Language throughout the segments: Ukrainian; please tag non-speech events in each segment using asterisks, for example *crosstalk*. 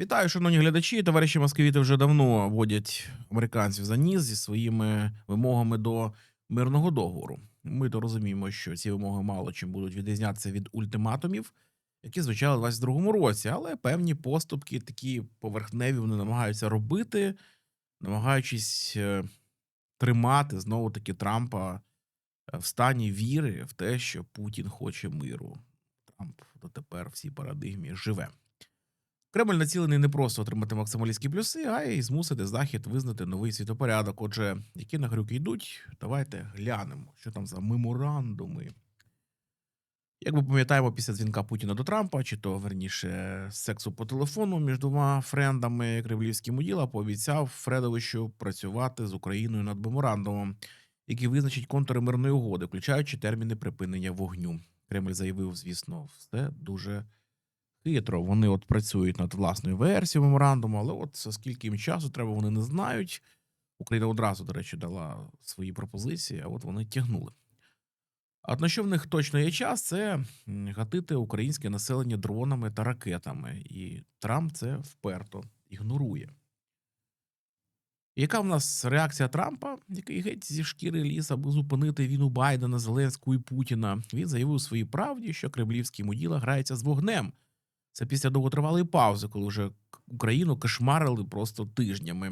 Вітаю, шановні глядачі. Товариші московіти вже давно водять американців за ніс зі своїми вимогами до мирного договору. Ми то розуміємо, що ці вимоги мало чим будуть відрізнятися від ультиматумів, які звучали у 22-му році, але певні поступки такі поверхневі вони намагаються робити, намагаючись е, тримати знову таки Трампа е, в стані віри в те, що Путін хоче миру. Трамп дотепер в цій парадигмі живе. Кремль націлений не просто отримати максималістські плюси, а й змусити Захід визнати новий світопорядок. Отже, які нагрюки йдуть, давайте глянемо, що там за меморандуми. Як ми пам'ятаємо, після дзвінка Путіна до Трампа, чи то верніше сексу по телефону між двома френдами Кремлівський муділа пообіцяв Фредовичу працювати з Україною над меморандумом, який визначить контури мирної угоди, включаючи терміни припинення вогню. Кремль заявив, звісно, все дуже хитро. Вони от працюють над власною версією меморандуму, але от скільки їм часу треба, вони не знають. Україна одразу, до речі, дала свої пропозиції, а от вони тягнули. А на що в них точно є час, це гатити українське населення дронами та ракетами. І Трамп це вперто ігнорує. Яка в нас реакція Трампа, який геть зі шкіри ліс, аби зупинити війну Байдена, Зеленського і Путіна? Він заявив у своїй правді, що кремлівський муділа грається з вогнем. Це після довготривалої паузи, коли вже Україну кошмарили просто тижнями.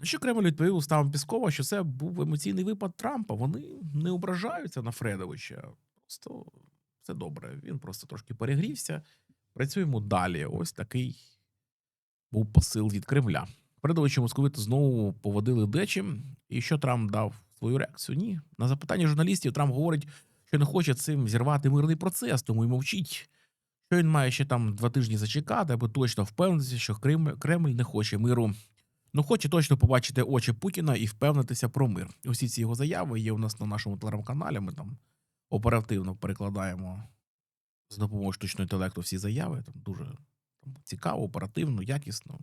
На що Кремль відповів уставом Піскова, що це був емоційний випад Трампа. Вони не ображаються на Фредовича. Просто все добре. Він просто трошки перегрівся. Працюємо далі. Ось такий був посил від Кремля. Фредовича московити знову поводили дечим. І що Трамп дав свою реакцію? Ні. На запитання журналістів Трамп говорить, що не хоче цим зірвати мирний процес, тому й мовчить. Що він має ще там два тижні зачекати, аби точно впевнитися, що Кремль, не хоче миру. Ну, хоче точно побачити очі Путіна і впевнитися про мир. Усі ці його заяви є у нас на нашому телеграм-каналі. Ми там оперативно перекладаємо з допомогою штучного інтелекту всі заяви. Там дуже там, цікаво, оперативно, якісно.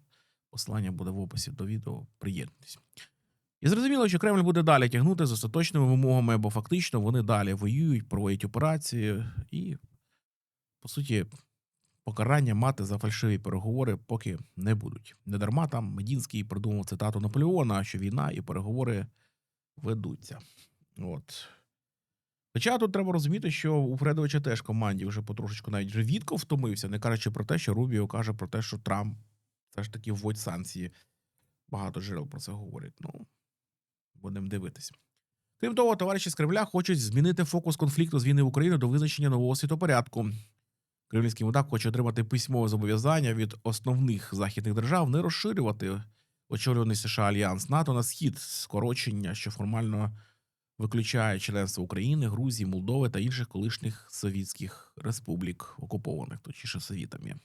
Посилання буде в описі до відео. Приєднуйтесь. І зрозуміло, що Кремль буде далі тягнути з остаточними вимогами, бо фактично вони далі воюють, проводять операції і по суті, покарання мати за фальшиві переговори поки не будуть. Недарма там Медінський придумав цитату Наполеона, що війна і переговори ведуться. От. Хоча тут треба розуміти, що у Фредовича теж команді вже потрошечку навіть Вітков втомився, не кажучи про те, що Рубіо каже про те, що Трамп все ж таки вводь санкції. Багато джерел про це говорять. Ну, будемо дивитись. Крім того, товариші з Кремля хочуть змінити фокус конфлікту з війни в Україні до визначення нового світопорядку. Кремлівський мудак хоче отримати письмове зобов'язання від основних західних держав не розширювати очолюваний США альянс НАТО на схід скорочення, що формально виключає членство України, Грузії, Молдови та інших колишніх совітських республік, окупованих точніше совітами.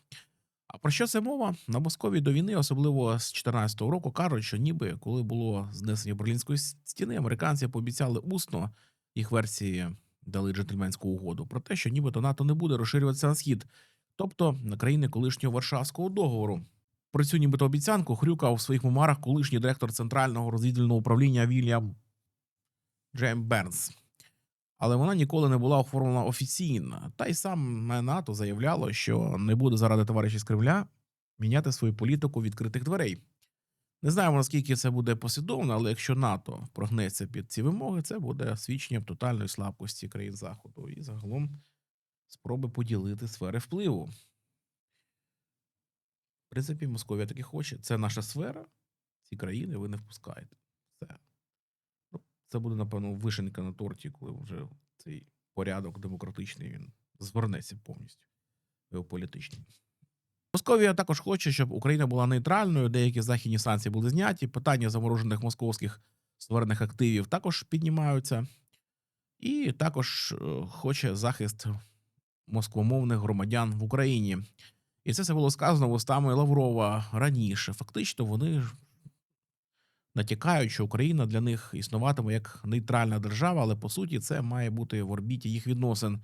А про що це мова? На Московії до війни, особливо з 2014 року, кажуть, що ніби коли було знесення Берлінської стіни, американці пообіцяли усно їх версії дали джентльменську угоду про те, що нібито НАТО не буде розширюватися на схід, тобто на країни колишнього Варшавського договору. Про цю нібито обіцянку хрюкав у своїх мемуарах колишній директор центрального розвідувального управління Вільям Джейм Бернс. Але вона ніколи не була оформлена офіційно. Та й сам НАТО заявляло, що не буде заради товаришів з Кремля міняти свою політику відкритих дверей. Не знаємо, наскільки це буде послідовно, але якщо НАТО прогнеться під ці вимоги, це буде свідченням тотальної слабкості країн Заходу і загалом спроби поділити сфери впливу. В принципі, Московія таки хоче. Це наша сфера, ці країни ви не впускаєте. Все. Ну, це буде, напевно, вишенька на торті, коли вже цей порядок демократичний він звернеться повністю геополітичний. Московія також хоче, щоб Україна була нейтральною. Деякі західні санкції були зняті. Питання заморожених московських створених активів також піднімаються, і також е, хоче захист москвомовних громадян в Україні. І це все було сказано вустами Лаврова раніше. Фактично, вони натякають, що Україна для них існуватиме як нейтральна держава, але по суті це має бути в орбіті їх відносин.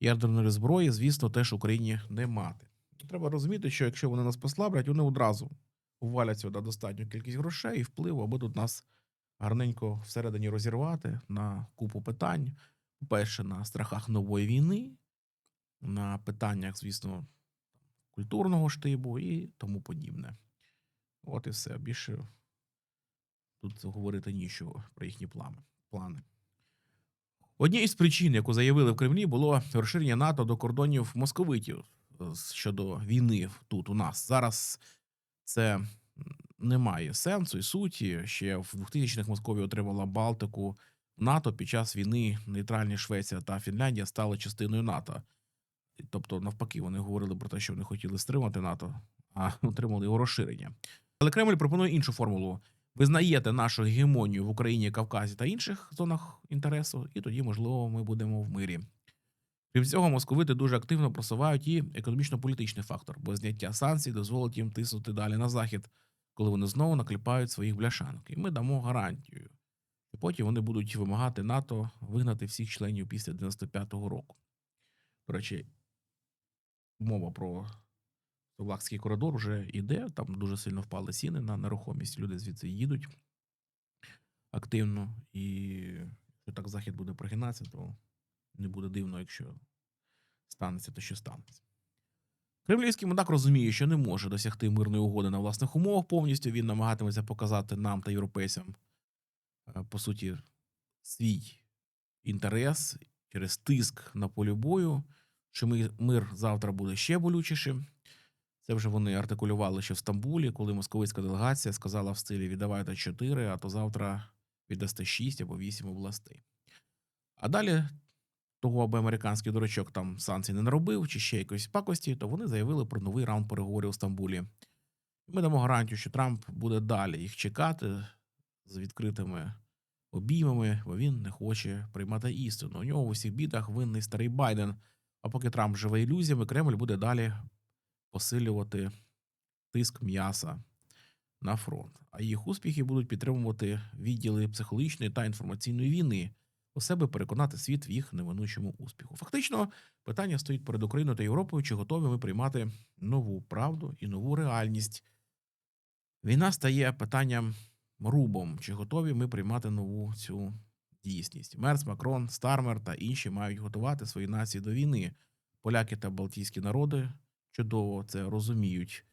Ядерної зброї, звісно, теж Україні не мати. Треба розуміти, що якщо вони нас послаблять, вони одразу увалять сюди достатню кількість грошей і впливу, аби тут нас гарненько всередині розірвати на купу питань. По-перше, на страхах нової війни, на питаннях, звісно, культурного штибу і тому подібне. От і все. Більше тут говорити нічого про їхні плани. Однією з причин, яку заявили в Кремлі, було розширення НАТО до кордонів московитів щодо війни тут у нас. Зараз це не має сенсу і суті. Ще в 2000-х Московія отримала Балтику НАТО під час війни. Нейтральні Швеція та Фінляндія стали частиною НАТО. Тобто, навпаки, вони говорили про те, що вони хотіли стримати НАТО, а *laughs* отримали його розширення. Але Кремль пропонує іншу формулу. Визнаєте нашу гегемонію в Україні, Кавказі та інших зонах інтересу, і тоді, можливо, ми будемо в мирі. Крім цього, московити дуже активно просувають і економічно-політичний фактор, бо зняття санкцій дозволить їм тиснути далі на захід, коли вони знову накліпають своїх бляшанок. І ми дамо гарантію. І потім вони будуть вимагати НАТО вигнати всіх членів після 95-го року. До речі, мова про Совлакський коридор вже йде. Там дуже сильно впали ціни на нерухомість. Люди звідси їдуть активно. І якщо так захід буде прогинатися, то не буде дивно, якщо станеться те, що станеться. Кремлівський мудак розуміє, що не може досягти мирної угоди на власних умовах повністю. Він намагатиметься показати нам та європейцям, е, по суті, свій інтерес через тиск на полі бою, що мир завтра буде ще болючішим. Це вже вони артикулювали ще в Стамбулі, коли московицька делегація сказала в стилі віддавайте 4, а то завтра віддасте 6 або 8 областей. А далі, того, аби американський дурачок там санкцій не наробив чи ще якоїсь пакості, то вони заявили про новий раунд переговорів у Стамбулі. Ми дамо гарантію, що Трамп буде далі їх чекати з відкритими обіймами, бо він не хоче приймати істину. У нього в усіх бідах винний старий Байден. А поки Трамп живе ілюзіями, Кремль буде далі посилювати тиск м'яса на фронт. А їх успіхи будуть підтримувати відділи психологічної та інформаційної війни, у себе переконати світ в їх неминучому успіху. Фактично, питання стоїть перед Україною та Європою, чи готові ми приймати нову правду і нову реальність. Війна стає питанням рубом, чи готові ми приймати нову цю дійсність. Мерц, Макрон, Стармер та інші мають готувати свої нації до війни. Поляки та балтійські народи чудово це розуміють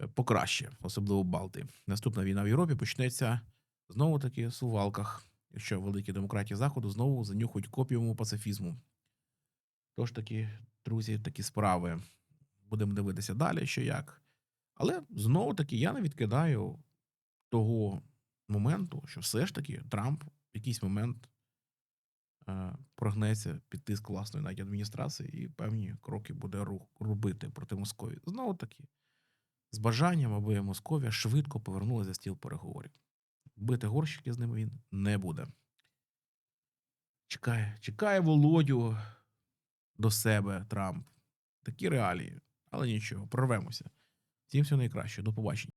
е, покраще, особливо Балти. Наступна війна в Європі почнеться знову таки в сувалках, якщо великі демократії Заходу знову занюхають копіуму пацифізму. Тож таки, друзі, такі справи. Будемо дивитися далі, що як. Але знову таки я не відкидаю того моменту, що все ж таки Трамп в якийсь момент е, прогнеться під тиск власної навіть адміністрації і певні кроки буде робити проти Московії. Знову таки, з бажанням, аби Московія швидко повернулася за стіл переговорів. Бити горщики з ними він не буде. Чекає, чекає Володю до себе Трамп. Такі реалії. Але нічого, прорвемося. Всім всього найкраще. До побачення.